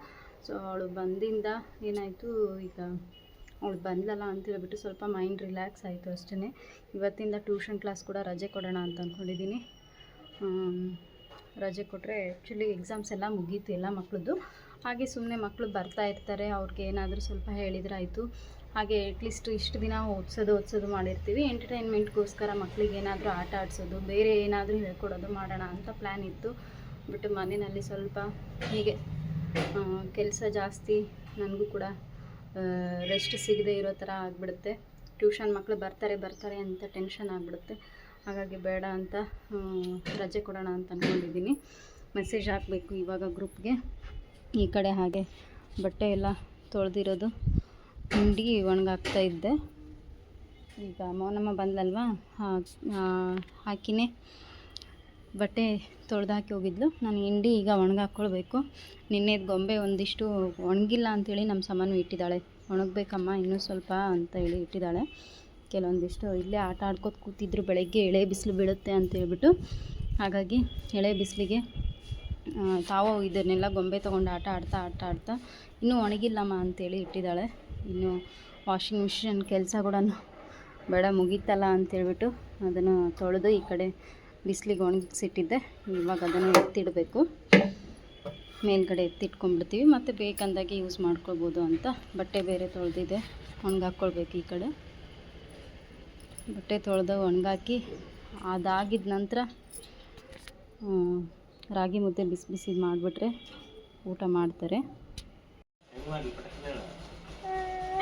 ಸೊ ಅವಳು ಬಂದಿಂದ ಏನಾಯಿತು ಈಗ ಅವಳು ಬಂದಲ್ಲ ಅಂತ ಹೇಳ್ಬಿಟ್ಟು ಸ್ವಲ್ಪ ಮೈಂಡ್ ರಿಲ್ಯಾಕ್ಸ್ ಆಯಿತು ಅಷ್ಟೇ ಇವತ್ತಿಂದ ಟ್ಯೂಷನ್ ಕ್ಲಾಸ್ ಕೂಡ ರಜೆ ಕೊಡೋಣ ಅಂತ ಅಂದ್ಕೊಂಡಿದ್ದೀನಿ ರಜೆ ಕೊಟ್ಟರೆ ಆ್ಯಕ್ಚುಲಿ ಎಕ್ಸಾಮ್ಸ್ ಎಲ್ಲ ಮುಗೀತು ಎಲ್ಲ ಮಕ್ಕಳದ್ದು ಹಾಗೆ ಸುಮ್ಮನೆ ಮಕ್ಕಳು ಬರ್ತಾ ಇರ್ತಾರೆ, ಅವ್ರಿಗೆ ಏನಾದರೂ ಸ್ವಲ್ಪ ಹೇಳಿದ್ರೆ ಆಯಿತು ಹಾಗೆ ಅಟ್ಲೀಸ್ಟ್ ಇಷ್ಟು ದಿನ ಓದಿಸೋದು ಓದಿಸೋದು ಮಾಡಿರ್ತೀವಿ. ಎಂಟರ್ಟೈನ್ಮೆಂಟ್ಗೋಸ್ಕರ ಮಕ್ಕಳಿಗೆ ಏನಾದರೂ ಆಟ ಆಡಿಸೋದು, ಬೇರೆ ಏನಾದರೂ ಹೇಳ್ಕೊಡೋದು ಮಾಡೋಣ ಅಂತ ಪ್ಲ್ಯಾನ್ ಇತ್ತು. ಬಟ್ ಮನೆಯಲ್ಲಿ ಸ್ವಲ್ಪ ಹೀಗೆ ಕೆಲಸ ಜಾಸ್ತಿ, ನನಗೂ ಕೂಡ ರೆಸ್ಟ್ ಸಿಗದೆ ಇರೋ ಥರ ಆಗಿಬಿಡುತ್ತೆ. ಟ್ಯೂಷನ್ ಮಕ್ಕಳು ಬರ್ತಾರೆ ಬರ್ತಾರೆ ಅಂತ ಟೆನ್ಷನ್ ಆಗಿಬಿಡುತ್ತೆ. ಹಾಗಾಗಿ ಬೇಡ ಅಂತ ರಜೆ ಕೊಡೋಣ ಅಂತ ಅಂದ್ಕೊಂಡಿದ್ದೀನಿ ಮೆಸೇಜ್ ಹಾಕಬೇಕು ಇವಾಗ ಗ್ರೂಪ್ಗೆ ಈ ಕಡೆ ಹಾಗೆ ಬಟ್ಟೆ ಎಲ್ಲ ತೊಳೆದಿರೋದು ಹಿಂಡಿ ಒಣಗಾಗ್ತಾ ಇದ್ದೆ. ಈಗ ಮೌನಮ್ಮ ಬಂದಲ್ವಾ? ಹಾಕಿನೇ ಬಟ್ಟೆ ತೊಳೆದು ಹಾಕಿ ಹೋಗಿದ್ಲು. ನಾನು ಹಿಂಡಿ ಈಗ ಒಣಗಾಕ್ಕೊಳ್ಬೇಕು ನಿನ್ನೆದು ಗೊಂಬೆ ಒಂದಿಷ್ಟು ಒಣಗಿಲ್ಲ ಅಂಥೇಳಿ ನಮ್ಮ ಸಾಮಾನು ಇಟ್ಟಿದ್ದಾಳೆ. ಒಣಗಬೇಕಮ್ಮ, ಇನ್ನೂ ಸ್ವಲ್ಪ ಅಂತ ಹೇಳಿ ಇಟ್ಟಿದ್ದಾಳೆ. ಕೆಲವೊಂದಿಷ್ಟು ಇಲ್ಲೇ ಆಟ ಆಡ್ಕೋತ ಕೂತಿದ್ರು, ಬೆಳಗ್ಗೆ ಎಳೆ ಬಿಸಿಲು ಬೀಳುತ್ತೆ ಅಂತ ಹೇಳ್ಬಿಟ್ಟು. ಹಾಗಾಗಿ ಎಳೆ ಬಿಸಿಲಿಗೆ ತಾವು ಇದನ್ನೆಲ್ಲ ಗೊಂಬೆ ತೊಗೊಂಡು ಆಟ ಆಡ್ತಾ ಆಟ ಆಡ್ತಾ ಇನ್ನೂ ಒಣಗಿಲ್ಲಮ್ಮ ಅಂತೇಳಿ ಇಟ್ಟಿದ್ದಾಳೆ. ಇನ್ನು ವಾಷಿಂಗ್ ಮಿಷಿನ್ ಕೆಲಸ ಕೂಡ ಬೇಡ ಮುಗೀತಲ್ಲ ಅಂತೇಳ್ಬಿಟ್ಟು ಅದನ್ನು ತೊಳೆದು ಈ ಕಡೆ ಬಿಸಿಲಿಗೆ ಒಣಗಿಸಿಟ್ಟಿದ್ದೆ. ಇವಾಗ ಅದನ್ನು ಎತ್ತಿಡಬೇಕು. ಮೇಲ್ಗಡೆ ಎತ್ತಿಟ್ಕೊಂಡ್ಬಿಡ್ತೀವಿ. ಮತ್ತು ಬೇಕಂದಾಗಿ ಯೂಸ್ ಮಾಡ್ಕೊಳ್ಬೋದು ಅಂತ. ಬಟ್ಟೆ ಬೇರೆ ತೊಳೆದಿದೆ. ಒಣಗಾಕ್ಕೊಳ್ಬೇಕು ಈ ಕಡೆ. ಬಟ್ಟೆ ತೊಳೆದು ಒಣಗಾಕಿ ಅದಾಗಿದ ನಂತರ ರಾಗಿ ಮುದ್ದೆ ಬಿಸಿ ಬಿಸಿ ಮಾಡಿಬಿಟ್ರೆ ಊಟ ಮಾಡ್ತಾರೆ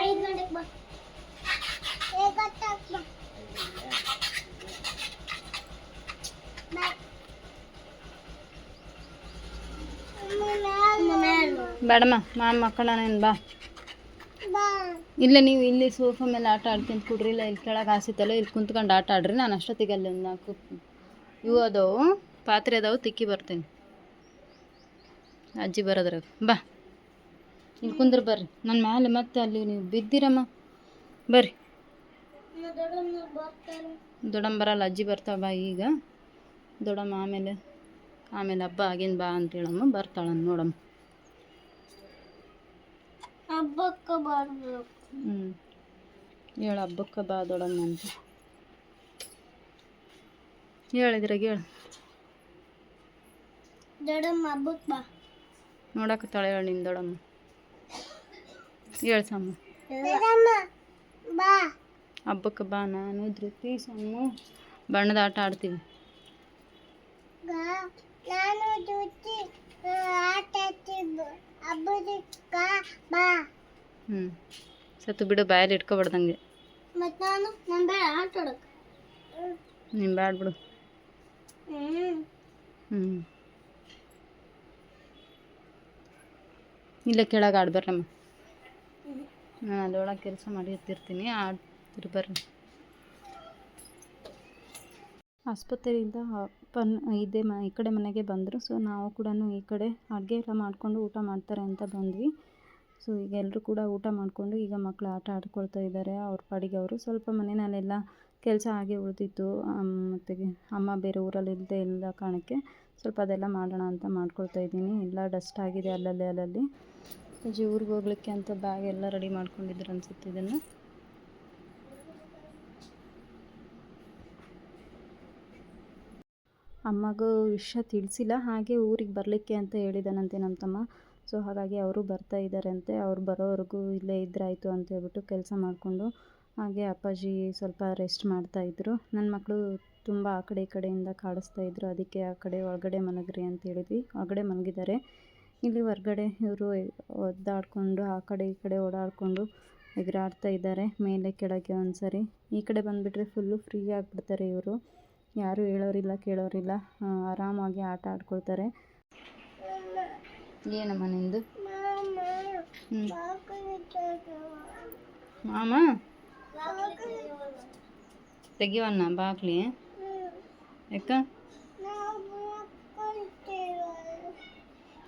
ಐದು ಗಂಟೆಗೆ ಬಾ ಏ ಗೊತ್ತಾಗ್ ಬಾ ಬಾಯ್ ಬೇಡಮ್ಮ ಮಾಮ ಮಕ್ಕಳನೇನು ಬಾ. ಬಾ. ಇಲ್ಲೇ ನೀವು ಇಲ್ಲಿ ಸೋಫಾ ಮೇಲೆ ಆಟ ಆಡ್ಕೊಂತ ಕುಡ್ರಿ ಇಲ್ಲ ಇಲ್ಲಿ ಕೆಳಗೆ ಆಸಿತಲ್ಲ ಇಲ್ಲಿ ಕುಂತ್ಕೊಂಡು ಆಟ ಆಡ್ರಿ ನಾನು ಅಷ್ಟೊತ್ತಿಗೆ ಅಲ್ಲಿ ಒಂದು ನಾಲ್ಕು ಇವು ಅದಾವು ಪಾತ್ರೆ ಅದಾವು ತಿಕ್ಕಿ ಬರ್ತೀನಿ. ಅಜ್ಜಿ ಬರೋದ್ರಾಗ. ಬಾ. ಇಲ್ಲಿ ಕುಂದ್ರ ಬರ್ರಿ. ನನ್ನ ಮ್ಯಾಲೆ ಮತ್ತೆ ಅಲ್ಲಿ ನೀವು ಬಿದ್ದಿರಮ್ಮ. ಬರ್ರಿ. ದೊಡ್ಡಮ್ಮ ಬರಲ್ಲ ಅಜ್ಜಿ ಬರ್ತಾವ ಬಾ ಈಗ. ದೊಡ್ಡಮ್ಮ ಆಮೇಲೆ ಆಮೇಲೆ ಹಬ್ಬ ಆಗಿನ ಬಾ ಅಂತೇಳಮ್ಮ ಬರ್ತಾಳ ನೋಡಮ್ಮ. ಹಬ್ಬಕ್ಕೆ ಬರ್ಬೇಕು ಹ್ಞೂ ಹೇಳು ಹಬ್ಬಕ್ಕೆ ಬಾ ದೊಡ್ಡಮ್ಮ ಅಂತ ಹೇಳಿದ್ರಾಗ ಹೇಳು. ದೊಡಮ್ಮ ಹಬ್ಬಕ್ಕೆ ಬಾ. ನೋಡಕತ್ತಾಳೆ ಹೇಳು ನಿನ್ನ ದೊಡಮ್ಮ. ಹೇಳು ಸಮ್ಮ. ಬಾ. ಹಬ್ಬಕ್ಕೆ ಬಾ ನಾನು ಧೃತಿ ಸಮ್ಮ. ಬಣ್ಣದ ಆಟ ಆಡ್ತೀವಿ. ನಾನು ಆಟ ಆಡ್ತಿದ್ದು. ಸತ್ತು ಬಿಡು ಬಾಯಲ್ಲಿ ಇಟ್ಕೋಬಾರ್ದಂಗೆ. ಮತ್ತೆ ನಾನು ನಿಮ್ಮ ಬ್ಯಾಡ ಬಿಡು. ಇಲ್ಲ ಕೆಳಗೆ ಆಡ್ಬರ್ರಮ್ಮ ನಾನು ಅದೊಳಗೆ ಕೆಲಸ ಮಾಡಿ ಎತ್ತಿರ್ತೀನಿ ಆಡ್ತಿರ್ಬರ್ರಿ ಆಸ್ಪತ್ರೆಯಿಂದ ಪನ್, ಇದೇ ಮ, ಈ ಕಡೆ ಮನೆಗೆ ಬಂದರು. ಸೊ, ನಾವು ಕೂಡ ಈ ಕಡೆ ಅಡುಗೆ ಎಲ್ಲ ಮಾಡಿಕೊಂಡು ಊಟ ಮಾಡ್ತಾರೆ ಅಂತ ಬಂದ್ವಿ. ಸೊ, ಈಗ ಎಲ್ಲರೂ ಕೂಡ ಊಟ ಮಾಡಿಕೊಂಡು ಈಗ ಮಕ್ಕಳು ಆಟ ಆಡ್ಕೊಳ್ತಾ ಇದ್ದಾರೆ. ಅವ್ರ ಪಾಡಿಗೆ ಅವರು. ಸ್ವಲ್ಪ ಮನೆಯಲ್ಲೆಲ್ಲ ಕೆಲಸ ಹಾಗೆ ಉಳಿದಿತ್ತು. ಮತ್ತು ಅಮ್ಮ ಬೇರೆ ಊರಲ್ಲಿ ಇಲ್ಲದೆ ಇಲ್ಲ ಕಾರಣಕ್ಕೆ ಸ್ವಲ್ಪ ಅದೆಲ್ಲ ಮಾಡೋಣ ಅಂತ ಮಾಡ್ಕೊಳ್ತಾ ಇದ್ದೀನಿ. ಎಲ್ಲ ಡಸ್ಟ್ ಆಗಿದೆ ಅಲ್ಲಲ್ಲಿ ಅಲ್ಲಲ್ಲಿ. ಊರಿಗೆ ಹೋಗ್ಲಿಕ್ಕೆ ಅಂತ ಬ್ಯಾಗ್ ಎಲ್ಲ ರೆಡಿ ಮಾಡ್ಕೊಂಡಿದ್ರು ಅನ್ಸುತ್ತೆ ಇದನ್ನು. ಅಮ್ಮಗೂ ವಿಷಯ ತಿಳಿಸಿಲ್ಲ, ಹಾಗೆ ಊರಿಗೆ ಬರಲಿಕ್ಕೆ ಅಂತ ಹೇಳಿದಾನಂತೆ ನಮ್ಮ ತಮ್ಮ. ಸೊ, ಹಾಗಾಗಿ ಅವರು ಬರ್ತಾ ಇದ್ದಾರಂತೆ. ಅವ್ರು ಬರೋವರೆಗೂ ಇಲ್ಲೇ ಇದ್ರಾಯಿತು ಅಂತ ಹೇಳ್ಬಿಟ್ಟು ಕೆಲಸ ಮಾಡಿಕೊಂಡು ಹಾಗೆ ಅಪ್ಪಾಜಿ ಸ್ವಲ್ಪ ರೆಸ್ಟ್ ಮಾಡ್ತಾಯಿದ್ರು ನನ್ನ ಮಕ್ಕಳು ತುಂಬ ಆ ಕಡೆ ಈ ಕಡೆಯಿಂದ ಕಾಡಿಸ್ತಾ ಇದ್ರು. ಅದಕ್ಕೆ ಆ ಕಡೆ ಒಳಗಡೆ ಮಲಗ್ರಿ ಅಂತ ಹೇಳಿದ್ವಿ. ಒಳಗಡೆ ಮಲಗಿದ್ದಾರೆ. ಇಲ್ಲಿ ಹೊರಗಡೆ ಇವರು ಒದ್ದಾಡಿಕೊಂಡು, ಆ ಕಡೆ ಈ ಕಡೆ ಓಡಾಡಿಕೊಂಡು ಎಗರಾಡ್ತಾ ಇದ್ದಾರೆ. ಮೇಲೆ ಕೆಳಗೆ ಒಂದು ಸರಿ ಈ ಕಡೆ ಬಂದುಬಿಟ್ರೆ ಫುಲ್ಲು ಫ್ರೀ ಆಗಿಬಿಡ್ತಾರೆ ಇವರು. ಯಾರೂ ಹೇಳೋರಿಲ್ಲ, ಕೇಳೋರಿಲ್ಲ. ಆರಾಮಾಗಿ ಆಟ ಆಡ್ಕೊಳ್ತಾರೆ. ಏನಮ್ಮ ನಿಂದು? ಮಾಮ? ತೆಗಿವಣ್ಣ ಬಾಕ್ಲಿ ಯಾಕ?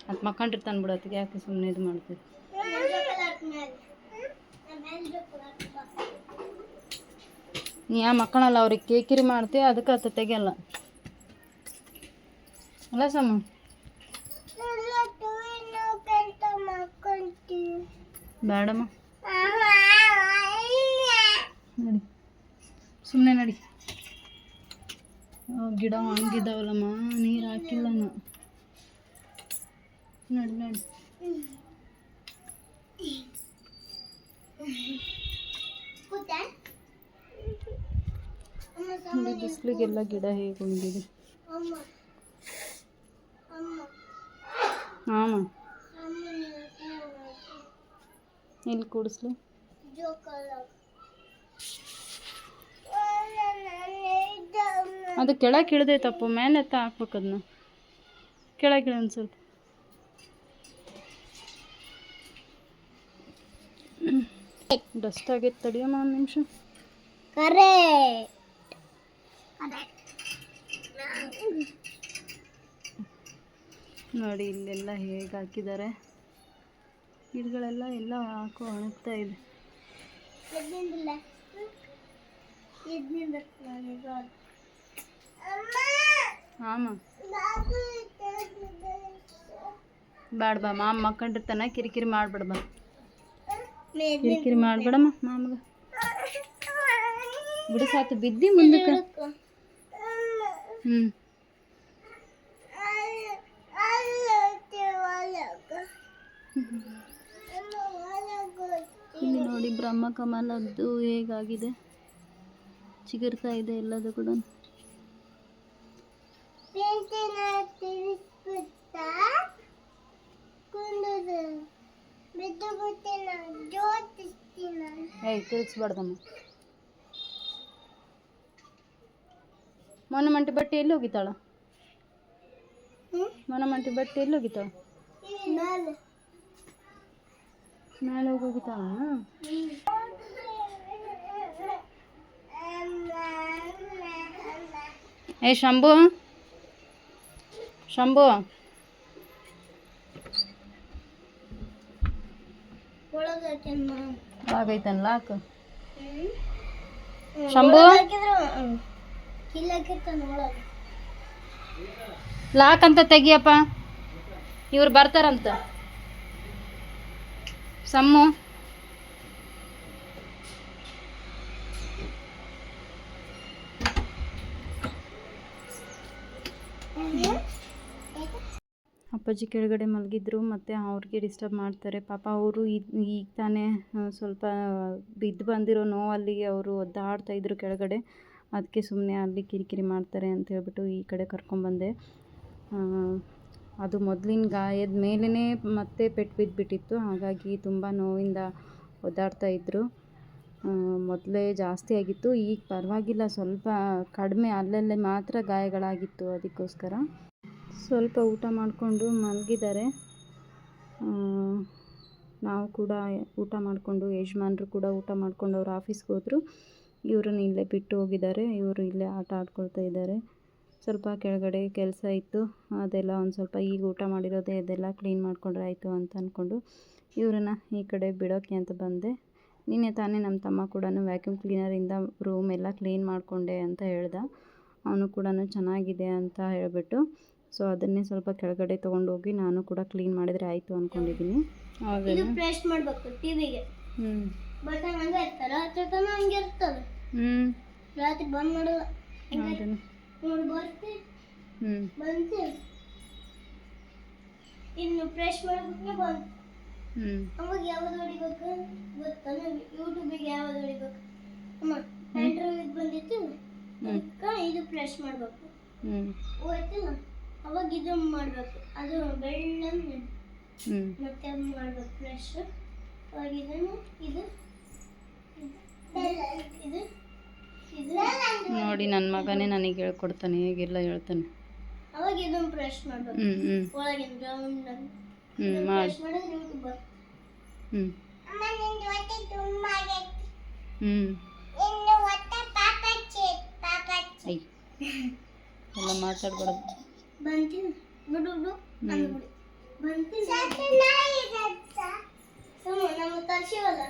ಅದು ಮಕ್ಕಂಡಿರ್ತಾನೆ ಬಿಡು ಯಾಕೆ ಸುಮ್ಮನೆ ಇದು ಮಾಡ್ತೀವಿ ನೀ ಯಾ ಮಕ್ಕಳಲ್ಲ ಅವ್ರಿಗೆ ಕೇಕಿರಿ ಮಾಡ್ತೀವಿ ಅದಕ್ಕೆ ಅದು ತೆಗಿಯಲ್ಲ. ಅಲ್ಲ ಸಮ ಬೇಡಮ್ಮ ನಡಿ. ಸುಮ್ಮನೆ ನಡಿ. ಗಿಡ ಹಂಗಿದ್ದಾವಲ್ಲಮ್ಮ ನೀರು ಹಾಕಿಲ್ಲ ನೋಡಿ ನಡಿ ನಡಿ. ನೋಡಿ, ಬಿಸಿಲಿಗೆಲ್ಲ ಗಿಡ ಹೇಗೆ ಒಣಗಿದೆ ಹಾಂ ಇಲ್ಲಿ ಕೂಡಿಸ್ಲಿ? ಅದು ಕೆಳಗೆ ಇಳ್ದೈತಪ್ಪ ಮೇಲೆ ಎತ್ತ ಹಾಕ್ಬೇಕು ಅದನ್ನ. ಕೆಳಗೆ ಒಂದು ಸ್ವಲ್ಪ. ಡಸ್ಟ್ ಆಗೈತೆ ತಡಿಯಮ್ಮ ಒಂದು ನಿಮಿಷ. ಕರೆ. ನೋಡಿ, ಇಲ್ಲೆಲ್ಲ ಹೇಗೆ ಹಾಕಿದ್ದಾರೆ? ಗಿಡಗಳೆಲ್ಲ ಎಲ್ಲ ಹಾಕು ಒಣಗ್ತಾ ಇದೆ. ಹಾಂ ಮಾಮ ಮಕ್ಕಂಡಿರ್ತಾನೆ ಕಿರಿಕಿರಿ ಮಾಡ್ಬೇಡ ಬಾ. ಕಿರಿಕಿರಿ ಮಾಡ್ಬೇಡಮ್ಮ ಮಾಮಗ. ಬಿಡಿಸಾತು ಬಿದ್ದಿ ಮುಂದಕ್ಕೆ. ಹ್ಞೂ ಇಲ್ಲಿ ನೋಡಿ ಬ್ರಹ್ಮ ಕಮಲದ್ದು ಹೇಗಾಗಿದೆ? ಚಿಗುರ್ತಾ ಇದೆ ಎಲ್ಲದು ಕೂಡ. ತಿರುಗಿಸ್ಬಾರ್ದಮ್ಮ ಮೊನ್ನ ಮಂಟಿ ಬಟ್ಟೆ ಎಲ್ಲಿ ಹೋಗಿತ್ತಾಳ ಮೊನ್ನ ಮಂಟಿ ಬಟ್ಟೆ ಎಲ್ಲಿ ಹೋಗಿತ್ತಾಳ ಹೋಗಿ ಹೋಗಿತ್ತಾಳ ಏ ಶಂಭು? ಶಂಭು? ಒಳಗೈತೆ ಆಗೈತಲ್ಲ ಹಾಕು ಶಂಭು? ಲಾಕ್ ಅಂತ ತೆಗಿಯಪ್ಪ. ಇವ್ರು ಬರ್ತಾರಂತ. ಸಮ್ಮು. ಅಪ್ಪಾಜಿ ಕೆಳಗಡೆ ಮಲಗಿದ್ರು, ಮತ್ತು ಅವ್ರಿಗೆ ಡಿಸ್ಟರ್ಬ್ ಮಾಡ್ತಾರೆ. ಪಾಪ ಅವರು ಈಗ ತಾನೇ ಸ್ವಲ್ಪ ಬಿದ್ದು ಬಂದಿರೋ ನೋವಲ್ಲಿ ಅವರು ಒದ್ದಾಡ್ತಾ ಇದ್ರು ಕೆಳಗಡೆ. ಅದಕ್ಕೆ ಸುಮ್ಮನೆ ಅಲ್ಲಿ ಕಿರಿಕಿರಿ ಮಾಡ್ತಾರೆ ಅಂತ ಹೇಳ್ಬಿಟ್ಟು ಈ ಕಡೆ ಕರ್ಕೊಂಬಂದೆ ಆ, ಅದು ಮೊದಲಿನ ಗಾಯದ ಮೇಲೇ ಮತ್ತೆ ಪೆಟ್ಟು ಬಿದ್ದುಬಿಟ್ಟಿತ್ತು ಹಾಗಾಗಿ ತುಂಬ ನೋವಿಂದ ಒದ್ದಾಡ್ತಾ ಇದ್ದರು ಮೊದಲೇ ಜಾಸ್ತಿ ಆಗಿತ್ತು. ಈಗ ಪರವಾಗಿಲ್ಲ ಸ್ವಲ್ಪ ಕಡಿಮೆ ಅಲ್ಲಲ್ಲೇ ಮಾತ್ರ ಗಾಯಗಳಾಗಿತ್ತು ಅದಕ್ಕೋಸ್ಕರ. ಸ್ವಲ್ಪ ಊಟ ಮಾಡಿಕೊಂಡು ಮಲಗಿದ್ದಾರೆ. ನಾವು ಕೂಡ ಊಟ ಮಾಡಿಕೊಂಡು ಯಜಮಾನ್ರು ಕೂಡ ಊಟ ಮಾಡ್ಕೊಂಡು ಅವ್ರು ಆಫೀಸ್ಗೆ ಹೋದರು. ಇವ್ರನ್ನ ಇಲ್ಲೇ ಬಿಟ್ಟು ಹೋಗಿದ್ದಾರೆ ಇವರು ಇಲ್ಲೇ ಆಟ ಆಡ್ಕೊಳ್ತಾ ಇದ್ದಾರೆ. ಸ್ವಲ್ಪ ಕೆಳಗಡೆ ಕೆಲಸ ಇತ್ತು ಅದೆಲ್ಲ ಒಂದು ಸ್ವಲ್ಪ ಈಗ ಊಟ ಮಾಡಿರೋದೇ ಅದೆಲ್ಲ ಕ್ಲೀನ್ ಮಾಡಿಕೊಂಡ್ರೆ ಆಯಿತು ಅಂತ ಅಂದ್ಕೊಂಡು ಇವ್ರನ್ನ ಈ ಕಡೆ ಬಿಡೋಕ್ಕೆ ಅಂತ ಬಂದೆ. ನಿನ್ನೆ ತಾನೇ ನಮ್ಮ ತಮ್ಮ ಕೂಡ ವ್ಯಾಕ್ಯೂಮ್ ಕ್ಲೀನರಿಂದ ರೂಮ್ ಎಲ್ಲ ಕ್ಲೀನ್ ಮಾಡಿಕೊಂಡೆ ಅಂತ ಹೇಳ್ದ. ಅವನು ಕೂಡ ಚೆನ್ನಾಗಿದೆ ಅಂತ ಹೇಳಿಬಿಟ್ಟು ಸೊ ಅದನ್ನೇ ಸ್ವಲ್ಪ ಕೆಳಗಡೆ ತೊಗೊಂಡೋಗಿ ನಾನು ಕೂಡ ಕ್ಲೀನ್ ಮಾಡಿದರೆ ಆಯಿತು ಅಂದ್ಕೊಂಡಿದ್ದೀನಿ ಹ್ಞೂ ಬಟನ್ ಹಂಗೆ ಇರ್ತಾರೆ. ರಾತ್ರಿ ತನ ಹಂಗೆ ಇರ್ತದೆ. ಹ್ಞೂ ರಾತ್ರಿ ಬಂದ್ ಹೌದೇನು ನೋಡಿ ಬರ್ತಿ. ಹ್ಞೂ ಬಂತು ಇನ್ನು ಫ್ರೆಶ್ ಮಾಡ್ಬೇಕು ಬಂತು ಹ್ಞೂ ಅವಾಗ ಯಾವ್ದು ಹೊಡಿಬೇಕು ಗೊತ್ತಾನ ಯೂಟ್ಯೂಬಿಗೆ ಯಾವ್ದು ಹೊಡಿಬೇಕು? ಅಮ್ಮ ಆಂಡ್ರಾಯ್ಡ್ ಬಂದಿತ್ತು. ಅದಕ್ಕೆ ಇದು ಫ್ರೆಶ್ ಮಾಡ್ಬೇಕು. ಹ್ಮ್. ಹೋಯ್ತಿಲ್ಲ? ಅವಾಗ ಇದು ಮಾಡ್ಬೇಕು. ಅದು ಬೆಳ್ಳಂದು ಹ್ಮ್. ಮತ್ತೆ ಮಾಡ್ಬೇಕು ಫ್ರೆಶ್ ಅವಾಗ ಇದನ್ನು ಇದು ಇದು ಇದು ನೋಡಿ ನನ್ನ ಮಗನೇ ನನಗೆ ಹೇಳ್ಕೊಡ್ತಾನೆ ಹೇಗೆಲ್ಲ ಹೇಳ್ತಾನೆ. ಅವಾಗ ಮಾಡ್ಬೇಕು. ಹ್ಞೂ ಹ್ಞೂ ಒಳಗಿನ ಗ್ರೌಂಡ್ ಹ್ಞೂ ಮಾಡಿ. ಎಲ್ಲ ಮಾತಾಡ್ಬಾರ್ದು ಬಂತೀನಿ. ಬಿಡು ಬಿಡು ಅಂದ್ಬಿಡು ಬಂತೀನಿ ಸುಮ್ಮ ನಮ್ಮ ತರ್ಸಿವಲ್ಲ.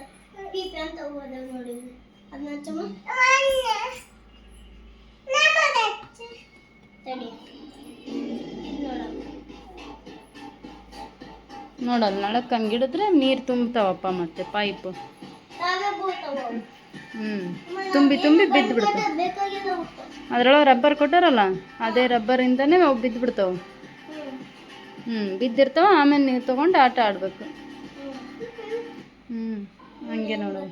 ಪೀಪೆ ಅಂತ ಹೋದ ನೋಡಿದ್ವಿ ಅದನ್ನ ಚಮ್ಮ ನೋಡಲ್ಲ ನಳಕ್ಕೆ ಹಂಗಿಡಿದ್ರೆ ನೀರು ತುಂಬ್ತಾವಪ್ಪ ಮತ್ತೆ ಪೈಪು. ಹ್ಞೂ ತುಂಬಿ ತುಂಬಿ ಬಿದ್ದು ಬಿಡ್ತಾವೆ ಅದ್ರೊಳಗೆ ರಬ್ಬರ್ ಕೊಟ್ಟಾರಲ್ಲ ಅದೇ ರಬ್ಬರಿಂದನೇ ಅವು ಬಿದ್ದು ಬಿಡ್ತಾವೆ ಹ್ಞೂ ಹ್ಞೂ ಬಿದ್ದಿರ್ತಾವ ಆಮೇಲೆ ನೀವು ತೊಗೊಂಡು ಆಟ ಆಡಬೇಕು. ಹಂಗೆ ನೋಡು.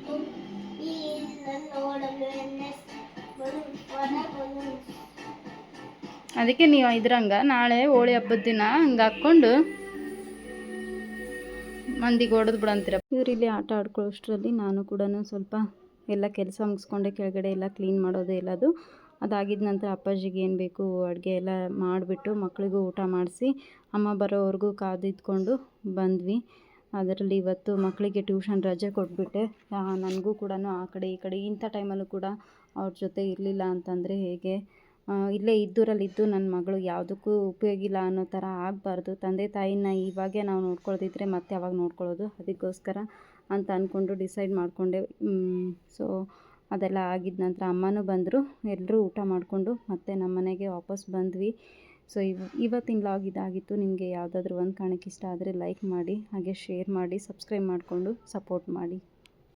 ಅದಕ್ಕೆ ನೀವು ಇದ್ರಂಗ. ನಾಳೆ ಹೋಳಿ ಹಬ್ಬದ ದಿನ ಹಂಗೆ ಹಾಕ್ಕೊಂಡು ಮಂದಿಗೆ ಹೊಡೆದು ಬಿಡಂತೀರ. ಇವ್ರು ಇಲ್ಲಿ ಆಟ ಆಡ್ಕೊಳ್ಳೋಷ್ಟರಲ್ಲಿ ನಾನು ಕೂಡ ಸ್ವಲ್ಪ ಎಲ್ಲ ಕೆಲಸ ಮುಗಿಸ್ಕೊಂಡೆ ಕೆಳಗಡೆ ಎಲ್ಲ ಕ್ಲೀನ್ ಮಾಡೋದು ಎಲ್ಲದು. ಅದಾಗಿದ ನಂತರ ಅಪ್ಪಾಜಿಗೆ ಏನು ಬೇಕು ಅಡುಗೆ ಎಲ್ಲ ಮಾಡಿಬಿಟ್ಟು ಮಕ್ಕಳಿಗೂ ಊಟ ಮಾಡಿಸಿ ಅಮ್ಮ ಬರೋವರೆಗೂ ಕಾದಿದ್ಕೊಂಡು ಬಂದ್ವಿ. ಅದರಲ್ಲಿ ಇವತ್ತು ಮಕ್ಕಳಿಗೆ ಟ್ಯೂಷನ್ ರಜೆ ಕೊಟ್ಬಿಟ್ಟೆ. ನನಗೂ ಕೂಡ ಆ ಕಡೆ ಈ ಕಡೆ ಇಂಥ ಟೈಮಲ್ಲೂ ಕೂಡ ಅವ್ರ ಜೊತೆ ಇರಲಿಲ್ಲ ಅಂತಂದರೆ ಹೇಗೆ? ಇಲ್ಲೇ ಇದ್ದೂರಲ್ಲಿದ್ದು ನನ್ನ ಮಗಳು ಯಾವುದಕ್ಕೂ ಉಪಯೋಗಿಲ್ಲ ಅನ್ನೋ ಥರ ಆಗಬಾರ್ದು. ತಂದೆ ತಾಯಿನ ಇವಾಗೆ ನಾವು ನೋಡ್ಕೊಳ್ದಿದ್ರೆ ಮತ್ತೆ ಯಾವಾಗ ನೋಡ್ಕೊಳ್ಳೋದು. ಅದಕ್ಕೋಸ್ಕರ ಅಂತ ಅಂದ್ಕೊಂಡು ಡಿಸೈಡ್ ಮಾಡಿಕೊಂಡೆ. ಸೊ, ಅದೆಲ್ಲ ಆಗಿದ ನಂತರ ಅಮ್ಮನೂ ಬಂದರು. ಎಲ್ಲರೂ ಊಟ ಮಾಡಿಕೊಂಡು ಮತ್ತೆ ನಮ್ಮ ಮನೆಗೆ ವಾಪಸ್ ಬಂದ್ವಿ. ಸೊ ಇವ, ಇವತ್ತಿನ ಲಾಗ್ ಇದಾಗಿತ್ತು. ನಿಮಗೆ ಯಾವುದಾದ್ರೂ ಒಂದು ಕಾರಣಕ್ಕೆ ಇಷ್ಟ ಆದರೆ ಲೈಕ್ ಮಾಡಿ, ಹಾಗೆ ಶೇರ್ ಮಾಡಿ ಸಬ್ಸ್ಕ್ರೈಬ್ ಮಾಡಿಕೊಂಡು ಸಪೋರ್ಟ್ ಮಾಡಿ.